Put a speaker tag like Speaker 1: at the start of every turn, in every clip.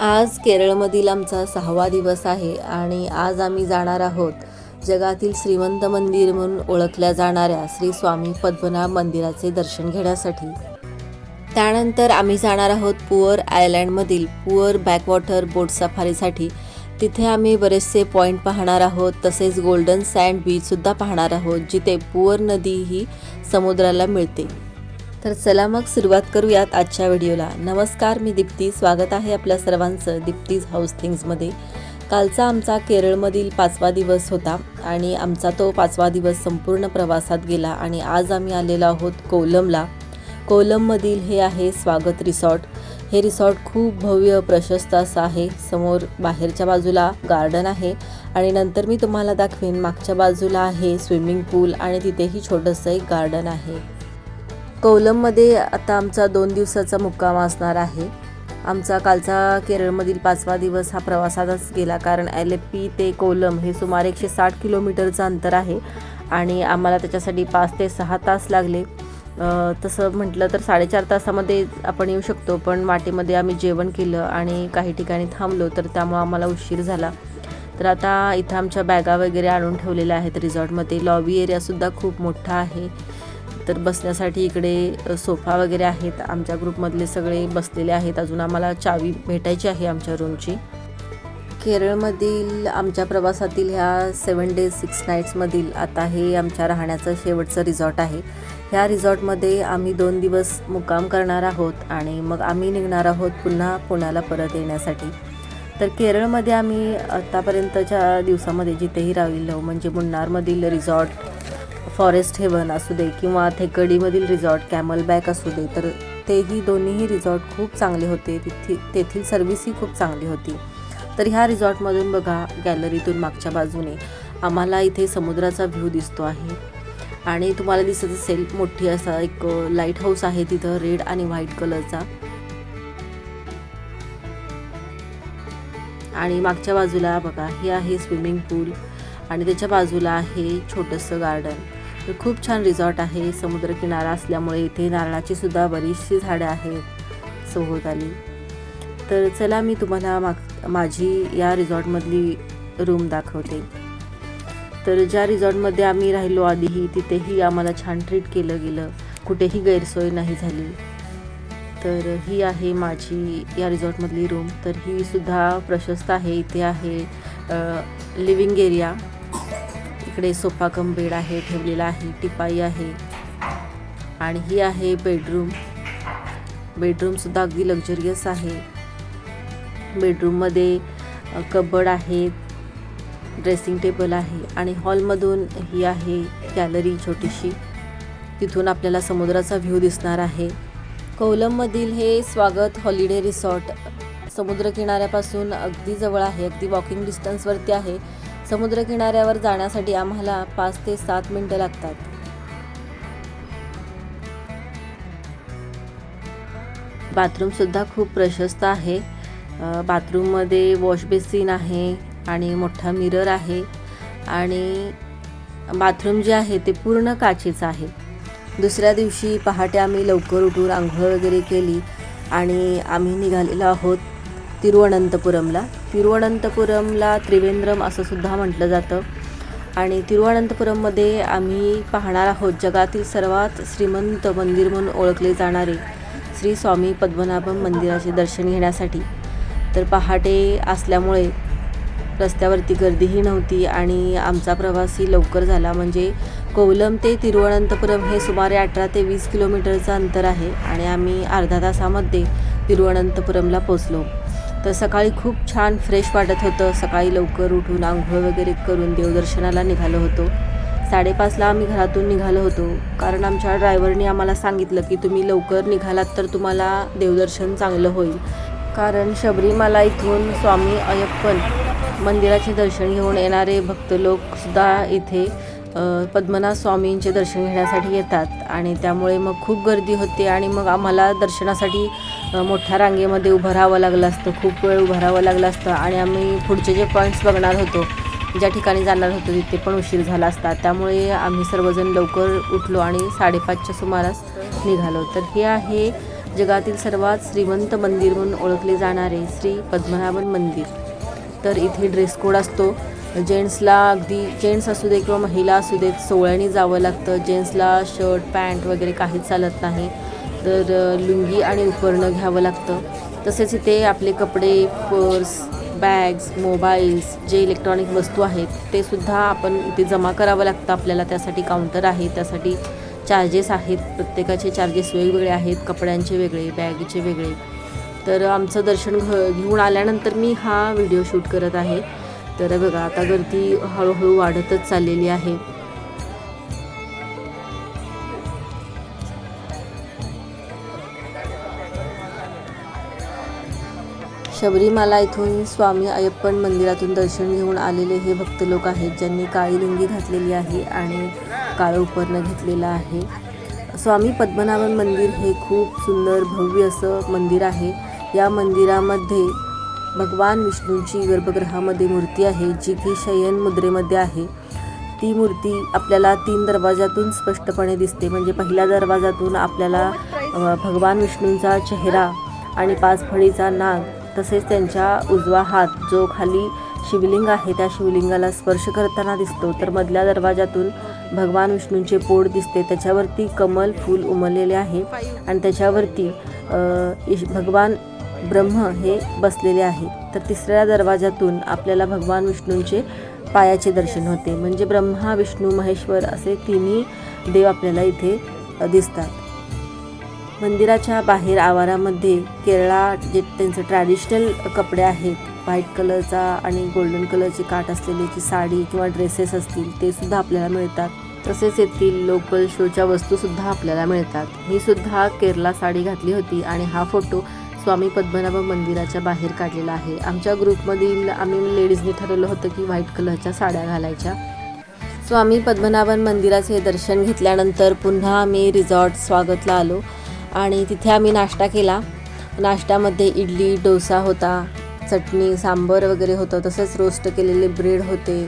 Speaker 1: आज केरळमधील आमचा सहावा दिवस आहे आणि आज आम्ही जाणार आहोत जगातील श्रीमंत मंदिर म्हणून ओळखल्या जाणाऱ्या श्री स्वामी पद्मनाभ मंदिराचे दर्शन घेण्यासाठी. त्यानंतर आम्ही जाणार आहोत पुअर आयलँडमधील पुअर बॅकवॉटर बोट सफारीसाठी. तिथे आम्ही बरेचसे पॉईंट पाहणार आहोत तसेच गोल्डन सँड बीचसुद्धा पाहणार आहोत जिथे पुअर नदी ही समुद्राला मिळते. तर चला मग सुरुवात करूयात आजच्या व्हिडिओला. नमस्कार मी दीप्ती. स्वागत आहे आपल्या सर्वांचं दीप्तीज हाऊस थिंग्समध्ये. कालचा आमचा केरळमधील पाचवा दिवस होता आणि आमचा तो पाचवा दिवस संपूर्ण प्रवासात गेला आणि आज आम्ही आलेलो आहोत कोलमला. कोलममधील हे आहे स्वागत रिसॉर्ट. हे रिसॉर्ट खूप भव्य प्रशस्त असं आहे. समोर बाहेरच्या बाजूला गार्डन आहे आणि नंतर मी तुम्हाला दाखवेन मागच्या बाजूला आहे स्विमिंग पूल आणि तिथेही छोटंसं एक गार्डन आहे. कोलममध्ये आता आमचा दोन दिवसाचा मुक्काम असणार आहे. आमचा कालचा केरळमधील पाचवा दिवस हा प्रवासातच गेला कारण एलेप्पी ते कोलम हे सुमारे एकशे साठ किलोमीटरचं अंतर आहे आणि आम्हाला त्याच्यासाठी पाच ते सहा तास लागले. तसं म्हटलं तर साडेचार तासामध्ये आपण येऊ शकतो पण वाटेमध्ये आम्ही जेवण केलं आणि काही ठिकाणी थांबलो तर त्यामुळं आम्हाला उशीर झाला. तर आता इथं आमच्या बॅगा वगैरे आणून ठेवलेल्या आहेत रिझॉर्टमध्ये. लॉबी एरियासुद्धा खूप मोठा आहे. तर बसण्यासाठी इकडे सोफा वगैरे आहेत. आमच्या ग्रुपमधले सगळे बसलेले आहेत. अजून आम्हाला चावी भेटायची आहे आमच्या रूमची. केरळमधील आमच्या प्रवासातील ह्या सेवन डेज सिक्स नाईट्समधील आता हे आमच्या राहण्याचं शेवटचं रिझॉर्ट आहे. ह्या रिझॉर्टमध्ये आम्ही दोन दिवस मुक्काम करणार आहोत आणि मग आम्ही निघणार आहोत पुन्हा पुण्याला परत येण्यासाठी. तर केरळमध्ये आम्ही आत्तापर्यंतच्या दिवसामध्ये जिथेही राहिलो म्हणजे मुन्नारमधील रिझॉर्ट फॉरेस्ट हेवन असू दे किंवा थेकडीमधील रिझॉर्ट कॅमलबॅक असू दे तर तेही दोन्हीही रिझॉर्ट खूप चांगले होते. तिथे तेथील सर्व्हिसही खूप चांगली होती. तर ह्या रिझॉर्टमधून बघा गॅलरीतून मागच्या बाजूने आम्हाला इथे समुद्राचा व्ह्यू दिसतो आहे. आणि तुम्हाला दिसत असेल मोठी असा एक लाइट हाऊस आहे तिथं रेड आणि व्हाईट कलरचा आणि मागच्या बाजूला बघा हे आहे स्विमिंग पूल आणि त्याच्या बाजूला आहे छोटंसं गार्डन खूप छान रिझॉर्ट आहे. समुद्रकिनारा असल्यामुळे इथे नारळाची सुद्धा बरीचशी झाडं आहेत. सभोवताली तर चला मी तुम्हाला माग माझी या रिझॉर्टमधली रूम दाखवते. तर ज्या रिझॉर्टमध्ये आम्ही राहिलो आधीही तिथेही आम्हाला छान ट्रीट केलं गेलं. कुठेही गैरसोय नाही झाली. तर ही आहे माझी या रिझॉर्टमधली रूम. तर ही सुद्धा प्रशस्त आहे. इथे आहे लिव्हिंग एरिया इकडे सोफा कम बेड आहे ठेवलेला आहे टिपाई आहे. आणि ही आहे बेडरूम. बेडरूमसुद्धा अगदी लक्झरियस आहे. बेडरूममध्ये कबड आहे ड्रेसिंग टेबल आहे आणि हॉलमधून ही आहे गॅलरी छोटीशी. तिथून आपल्याला समुद्राचा व्ह्यू दिसणार आहे. कोलममधील हे स्वागत हॉलिडे रिसॉर्ट समुद्रकिनाऱ्यापासून अगदी जवळ आहे. अगदी वॉकिंग डिस्टन्सवरती आहे. समुद्रकिनाऱ्यावर जाण्यासाठी आम्हाला पाच ते सात मिनटं लागतात. बाथरूमसुद्धा खूप प्रशस्त आहे. बाथरूममध्ये वॉश बेसिन आहे आणि मोठा मिरर आहे आणि बाथरूम जे आहे ते पूर्ण काचेचं आहे. दुसऱ्या दिवशी पहाटे आम्ही लवकर उठून आंघोळ वगैरे केली आणि आम्ही निघालेलो आहोत तिरुवनंतपुरमला तिरुवनंतपुरमला त्रिवेंद्रम असं सुद्धा म्हटलं जातं. आणि तिरुवनंतपुरममध्ये आम्ही पाहणार आहोत जगातील सर्वात श्रीमंत मंदिर म्हणून ओळखले जाणारे श्री स्वामी पद्मनाभम मंदिराचे दर्शन घेण्यासाठी. तर पहाटे असल्यामुळे रस्त्यावरती गर्दीही नव्हती आणि आमचा प्रवासही लवकर झाला. म्हणजे कोवलम ते तिरुवनंतपुरम हे सुमारे अठरा ते वीस किलोमीटरचं अंतर आहे आणि आम्ही अर्धा तासामध्ये तिरुवनंतपुरमला पोचलो तर सकाळी खूप छान फ्रेश वाटत होतं. सकाळी लवकर उठून आंघोळ वगैरे करून देवदर्शनाला निघालो होतो. साडेपाचला आम्ही घरातून निघालो होतो. कारण आमच्या ड्रायव्हरने आम्हाला सांगितलं की तुम्ही लवकर निघालात तर तुम्हाला देवदर्शन चांगलं होईल. कारण शबरीमाला इथून स्वामी अय्यप्पन मंदिराचे दर्शन घेऊन येणारे भक्त लोकसुद्धा इथे पद्मनाथ पद्मनाभ स्वामींचे दर्शन घेण्यासाठी येतात. आणि त्यामुळे मग खूप गर्दी होते आणि मग आम्हाला दर्शनासाठी मोठ्या रांगेमध्ये उभं राहावं लागलं असतं. खूप वेळ उभं राहावं लागलं असतं. आणि आम्ही पुढचे जे पॉईंट्स बघणार होतो ज्या ठिकाणी जाणार होतो तिथे पण उशीर झाला असता. त्यामुळे आम्ही सर्वजण लवकर उठलो आणि साडेपाचच्या सुमारास निघालो. तर हे आहे जगातील सर्वात श्रीमंत मंदिर म्हणून ओळखले जाणारे श्री पद्मनाभन मंदिर. तर इथे ड्रेस कोड असतो. जेंट्सला अगदी जेंट्स असू दे किंवा महिला असू देत सोहळ्याने जावं लागतं. जेंट्सला शर्ट पॅन्ट वगैरे काहीच चालत नाही. तर लुंगी आणि उपरणं घ्यावं लागतं. तसेच इथे आपले कपडे पर्स बॅग्स मोबाईल्स जे इलेक्ट्रॉनिक वस्तू आहेत ते सुद्धा आपण इथे जमा करावं लागतं आपल्याला. त्यासाठी काउंटर आहे त्यासाठी चार्जेस आहेत. प्रत्येकाचे चार्जेस वेगवेगळे आहेत कपड्यांचे वेगळे बॅगचे वेगळे. तर आमचं दर्शन घ घेऊन आल्यानंतर मी हा व्हिडिओ शूट करत आहे. तर बघा आता गर्दी हळूहळू वाढतच चाललेली आहे. शबरीमाला इथून स्वामी अय्यप्पन मंदिरातून दर्शन घेऊन आलेले हे भक्त लोक आहेत ज्यांनी काळी लुंगी घातलेली आहे आणि काळं उपरणं घेतलेलं आहे. स्वामी पद्मनाभन मंदिर हे खूप सुंदर भव्य असं मंदिर आहे. या मंदिरामध्ये भगवान विष्णूंची गर्भगृहामध्ये मूर्ती आहे जी की शयन मुद्रेमध्ये आहे. ती मूर्ती आपल्याला तीन दरवाजातून स्पष्टपणे दिसते. म्हणजे पहिल्या दरवाजातून आपल्याला भगवान विष्णूंचा चेहरा आणि पाच फळीचा नाग तसेच त्यांच्या उजवा हात जो खाली शिवलिंग आहे त्या शिवलिंगाला स्पर्श करताना दिसतो. तर मधल्या दरवाजातून भगवान विष्णूंचे पोट दिसते. त्याच्यावरती कमल फूल उमललेले आहे आणि त्याच्यावरती इश- भगवान ब्रह्म हे बसलेले आहे. तर तिसऱ्या दरवाजातून आपल्याला भगवान विष्णूंचे पायाचे दर्शन होते. म्हणजे ब्रह्मा विष्णू महेश्वर असे तिन्ही देव आपल्याला इथे दिसतात. मंदिराच्या बाहेर आवारामध्ये केरळा जे त्यांचं ट्रॅडिशनल कपडे आहेत व्हाईट कलरचा आणि गोल्डन कलरची काठ असलेली जी साडी किंवा ड्रेसेस असतील ते सुद्धा आपल्याला मिळतात. तसेच येथील लोकल शोच्या वस्तूसुद्धा आपल्याला मिळतात. मी सुद्धा केरला साडी घातली होती आणि हा फोटो स्वामी पद्मनाभ मंदिराच्या बाहेर काढलेला आहे. आमच्या ग्रुपमधील आम्ही लेडीजनी ठरवलं होतं की व्हाईट कलरच्या साड्या घालायच्या. स्वामी पद्मनाभन मंदिराचे दर्शन घेतल्यानंतर पुन्हा आम्ही रिझॉर्ट स्वागतला आलो. आणि तिथे आम्ही नाश्ता केला. नाश्त्यामध्ये इडली डोसा होता चटणी सांबर वगैरे होतं. तसेच रोस्ट केलेले ब्रेड होते.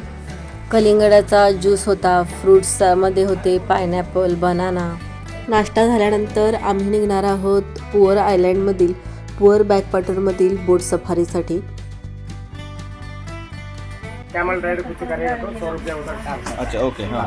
Speaker 1: कलिंगडाचा ज्यूस होता फ्रुट्समध्ये होते पायनॅपल बनाना नाश्ता झाल्यानंतर आम्ही निघणार आहोत पुअर आयलँडमधील पुअर बॅकवॉटरमधील बोट सफारीसाठी.
Speaker 2: अच्छा ओके हाँ.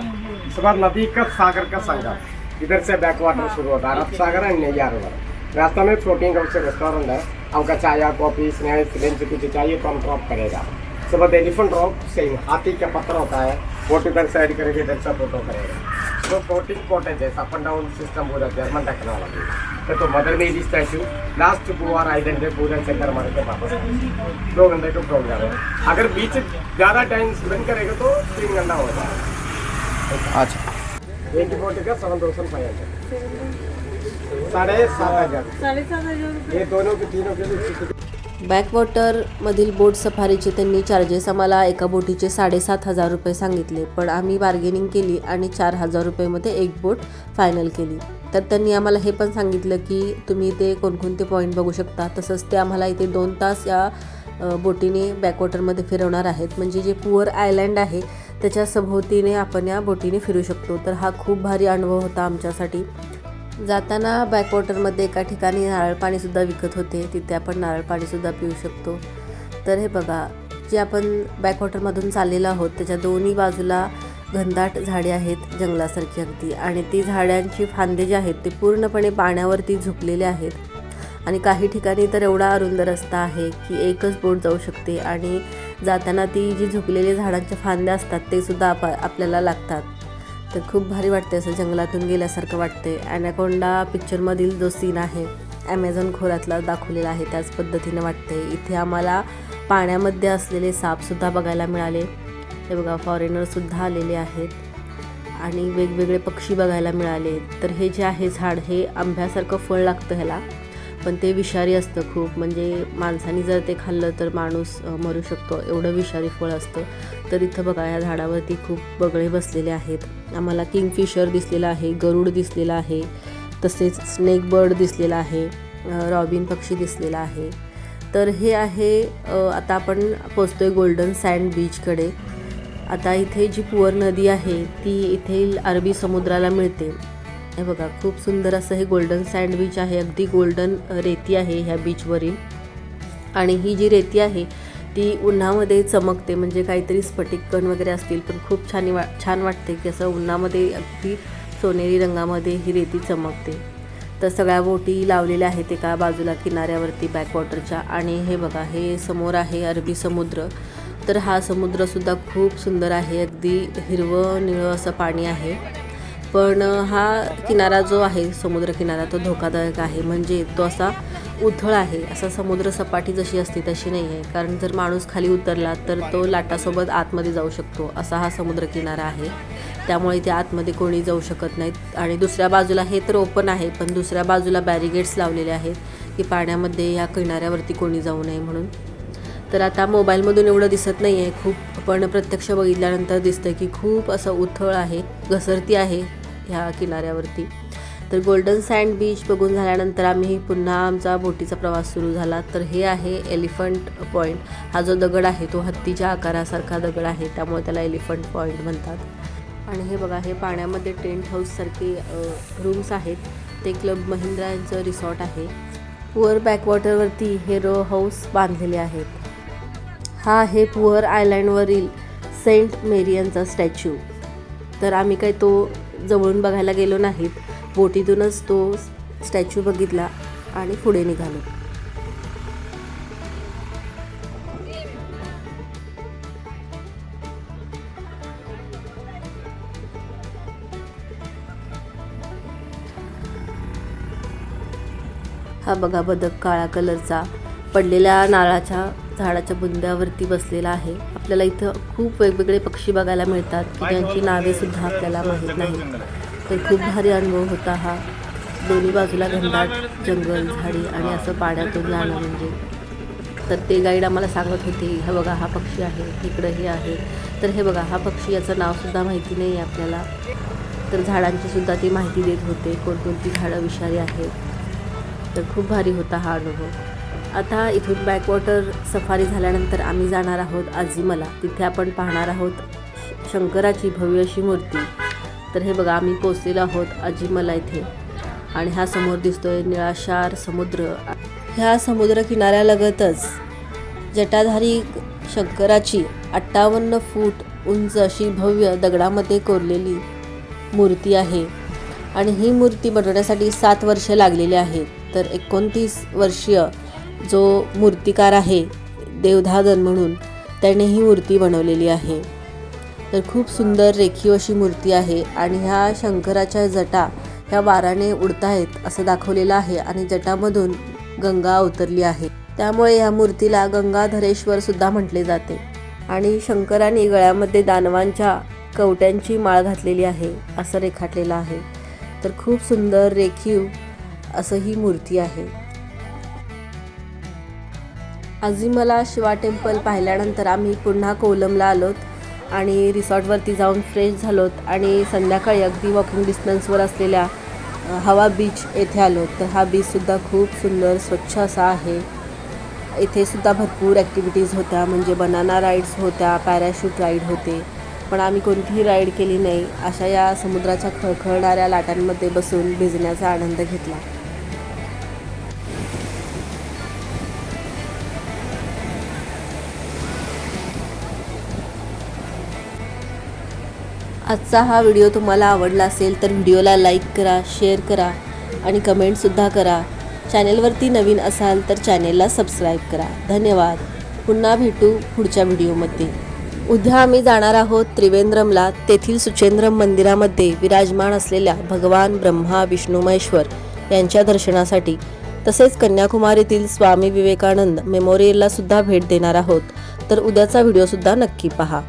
Speaker 3: नदी का सागर का संगम इधर से बैक वाटर शुरू होता है। अरब सागर एंड नैयार वाटर रास्ता में फ्लोटिंग का रेस्टोरेंट है। आपका चाय कॉफ़ी स्नैक्स लंच कुछ चाहिए तो हम ड्रॉप करेगा। सुबह एलिफेंट ड्रॉप सेम हाथी का पत्थर होता है। फ़ोटो इधर साइड करेंगे इधर से फ़ोटो करेगा। तो फ्लोटिंग कॉटेज है अप एंड डाउन सिस्टम पूरा जर्मन टेक्नोलॉजी तो, mother Mary statue last Poovar island है पूरा चक्कर मार के वापस दो घंटे का प्रोग्राम है। अगर बीच ज़्यादा टाइम स्पेंड करेगा तो तीन घंटा होता है
Speaker 2: अच्छा।
Speaker 3: ट्वेंटी फोर्टी का सेवन थाउजेंड फाइव हंड्रेड साढ़े सात हजार ये दोनों के तीनों के लिए
Speaker 1: बॅकवॉटरमधील बोट सफारीचे त्यांनी चार्जेस आम्हाला एका बोटीचे साडेसात हजार रुपये सांगितले पण आम्ही बार्गेनिंग केली आणि चार हजार रुपयेमध्ये एक बोट फायनल केली. तर त्यांनी आम्हाला हे पण सांगितलं की तुम्ही इथे कोणकोणते पॉईंट बघू शकता. तसंच ते आम्हाला इथे दोन तास या बोटीने बॅकवॉटरमध्ये फिरवणार आहेत. म्हणजे जे पुअर आयलँड आहे त्याच्या सभोवतीने आपण या बोटीने फिरू शकतो. तर हा खूप भारी अनुभव होता आमच्यासाठी. जाताना बॅकवॉटरमध्ये एका ठिकाणी नारळ पाणीसुद्धा विकत होते. तिथे आपण नारळ पाणीसुद्धा पिऊ शकतो. तर हे बघा जे आपण बॅकवॉटरमधून चाललेलो आहोत त्याच्या दोन्ही बाजूला घनदाट झाडे आहेत जंगलासारखी अगदी. आणि ती झाडांची फांदे जे आहेत ते पूर्णपणे पाण्यावरती झुकलेले आहेत. आणि काही ठिकाणी तर एवढा अरुंद रस्ता आहे की एकच बोट जाऊ शकते. आणि जाताना ती जी झुकलेली झाडांच्या फांद्या असतात ते सुद्धा आप आपल्याला लागतात. तर खूप भारी वाटते असं जंगलातून गेल्यासारखं वाटते ॲनाकोंडा पिक्चरमधील जो सीन आहे ॲमेझॉन खोऱ्यातला दाखवलेला आहे त्याच पद्धतीनं वाटते इथे आम्हाला पाण्यामध्ये असलेले सापसुद्धा बघायला मिळाले. हे बघा फॉरेनरसुद्धा आलेले आहेत. आणि वेगवेगळे पक्षी बघायला मिळाले. तर हे जे आहे झाड हे आंब्यासारखं फळ लागतं ह्याला. पण ते विषारी असतं खूप. म्हणजे माणसाने जर ते खाल्लं तर माणूस मरू शकतो. एवढं विषारी फळ असतं. तर इथं बघा या झाडावरती खूप बगळे बसलेले आहेत. आम्हाला किंगफिशर दिसलेला आहे गरुड दिसलेला आहे तसेच स्नेक बर्ड दिसलेला आहे रॉबिन पक्षी दिसलेला आहे. तर हे आहे आता आपण पोचतोय गोल्डन सँड बीचकडे. आता इथे जी पुअर नदी आहे ती इथे अरबी समुद्राला मिळते. हे बघा खूप सुंदर असं हे गोल्डन सँड बीच आहे अगदी गोल्डन रेती आहे ह्या बीचवरील आणि ही जी रेती आहे ती उन्हामध्ये चमकते म्हणजे काहीतरी स्फटिककण वगैरे असतील पण खूप छान वा छान वाटते की असं उन्हामध्ये अगदी सोनेरी रंगामध्ये ही रेती चमकते. तर सगळ्या बोटी लावलेल्या आहेत एका बाजूला किनाऱ्यावरती बॅकवॉटरच्या आणि हे बघा हे समोर आहे अरबी समुद्र. तर हा समुद्रसुद्धा खूप सुंदर आहे अगदी हिरवं निळं असं पाणी आहे. पण हा किनारा जो आहे समुद्र किनारा तो धोकादायक आहे. म्हणजे तो असा उथळ आहे. असा समुद्र सपाटी जशी असते तशी नाही आहे. कारण जर माणूस खाली उतरला तर तो लाटासोबत आतमध्ये जाऊ शकतो. असा हा समुद्र किनारा आहे. त्यामुळे त्या आतमध्ये कोणी जाऊ शकत नाहीत. आणि दुसऱ्या बाजूला हे तर ओपन आहे पण दुसऱ्या बाजूला बॅरिगेट्स लावलेले आहेत की पाण्यामध्ये या किनाऱ्यावरती कोणी जाऊ नये म्हणून. तर आता मोबाईलमधून एवढं दिसत नाही आहे खूप पण प्रत्यक्ष बघितल्यानंतर दिसतं की खूप असं उथळ आहे घसरती आहे. ह्या किनाऱ्यावरती. तर गोल्डन सँड बीच बघून झाल्यानंतर आम्ही पुन्हा आमचा बोटीचा प्रवास सुरू झाला. तर हे आहे एलिफंट पॉईंट हा जो दगड आहे तो हत्तीच्या आकारासारखा दगड आहे. त्यामुळे त्याला एलिफंट पॉईंट म्हणतात. आणि हे बघा हे पाण्यामध्ये टेंट हाऊससारखे रूम्स आहेत. ते क्लब महिंद्रा यांचं रिसॉर्ट आहे. पुअर बॅकवॉटरवरती हे रो हाऊस बांधलेले आहेत. हा आहे पुअर आयलँडवरील सेंट मेरियनचा स्टॅच्यू तर आम्ही काय तो जवळून बघायला गेलो नाहीत. बोटीतूनच तो स्टॅच्यू बघितला आणि पुढे निघालो. हा बघा बदक काळा कलरचा पडलेल्या नारळाच्या झाडाच्या बुंद्यावरती बसलेला आहे. आपल्याला इथं खूप वेगवेगळे पक्षी बघायला मिळतात की त्यांची नावे सुद्धा आपल्याला माहीत नाही तर खूप भारी अनुभव होता हा. दोन्ही बाजूला घनदाट जंगल झाडी आणि असं पाण्यातून जाणं म्हणजे. तर ते गाईड आम्हाला सांगत होते हे बघा हा पक्षी आहे इकडं हे आहे. तर हे बघा हा पक्षी याचं नावसुद्धा माहिती नाही आहे आपल्याला. तर झाडांची सुद्धा ती माहिती देत होते कोणकोणती झाडं विषारी आहेत. तर खूप भारी होता हा अनुभव. आता इथून बॅकवॉटर सफारी झाल्यानंतर आम्ही जाणार आहोत आजीमला. तिथे आपण पाहणार आहोत शंकराची भव्य अशी मूर्ती. तर हे बघा आम्ही पोचलेलो आहोत आजीमला इथे. आणि हा समोर दिसतोय निळाशार समुद्र. ह्या समुद्र किनाऱ्यालगतच जटाधारी शंकराची अठ्ठावन्न फूट उंच अशी भव्य दगडामध्ये कोरलेली मूर्ती आहे. आणि ही मूर्ती बनवण्यासाठी सात वर्षे लागलेली आहेत. तर एकोणतीस वर्षीय जो मूर्तिकार आहे देवधादन म्हणून त्याने ही मूर्ती बनवलेली आहे. तर खूप सुंदर रेखीव अशी मूर्ती आहे आणि ह्या शंकराच्या जटा ह्या वाराने उडतायत असं दाखवलेलं आहे आणि जटामधून गंगा अवतरली आहे. त्यामुळे ह्या मूर्तीला गंगाधरेश्वर सुद्धा म्हटले जाते. आणि शंकराने गळ्यामध्ये दानवांच्या कवट्यांची माळ घातलेली आहे असं रेखाटलेलं आहे. तर खूप सुंदर रेखीव असं ही मूर्ती आहे. आजिमला शिवा टेम्पल पाहिल्यानंतर आम्ही पुन्हा कोलमला आलोत आणि रिसॉर्टवरती जाऊन फ्रेश झालोत आणि संध्याकाळी अगदी वॉकिंग डिस्टन्सवर असलेल्या हवा बीच येथे आलो. तर हा बीचसुद्धा खूप सुंदर स्वच्छ असा आहे. इथेसुद्धा भरपूर ॲक्टिव्हिटीज होत्या म्हणजे बनाना राईड्स होत्या पॅराशूट राईड होते. पण आम्ही कोणतीही राईड केली नाही अशा या समुद्राच्या खळखळणाऱ्या लाटांमध्ये बसून भिजण्याचा आनंद घेतला. आजचा हा व्हिडिओ तुम्हाला आवडला असेल तर व्हिडिओला लाईक करा शेअर करा आणि कमेंटसुद्धा करा. चॅनेलवरती नवीन असाल तर चॅनेलला सबस्क्राईब करा. धन्यवाद. पुन्हा भेटू पुढच्या व्हिडिओमध्ये. उद्या आम्ही जाणार आहोत त्रिवेंद्रमला. तेथील सुचेंद्रम मंदिरामध्ये विराजमान असलेल्या भगवान ब्रह्मा विष्णुमहेश्वर यांच्या दर्शनासाठी. तसेच कन्याकुमारीतील स्वामी विवेकानंद मेमोरियलला सुद्धा भेट देणार आहोत. तर उद्याचा व्हिडिओसुद्धा नक्की पहा.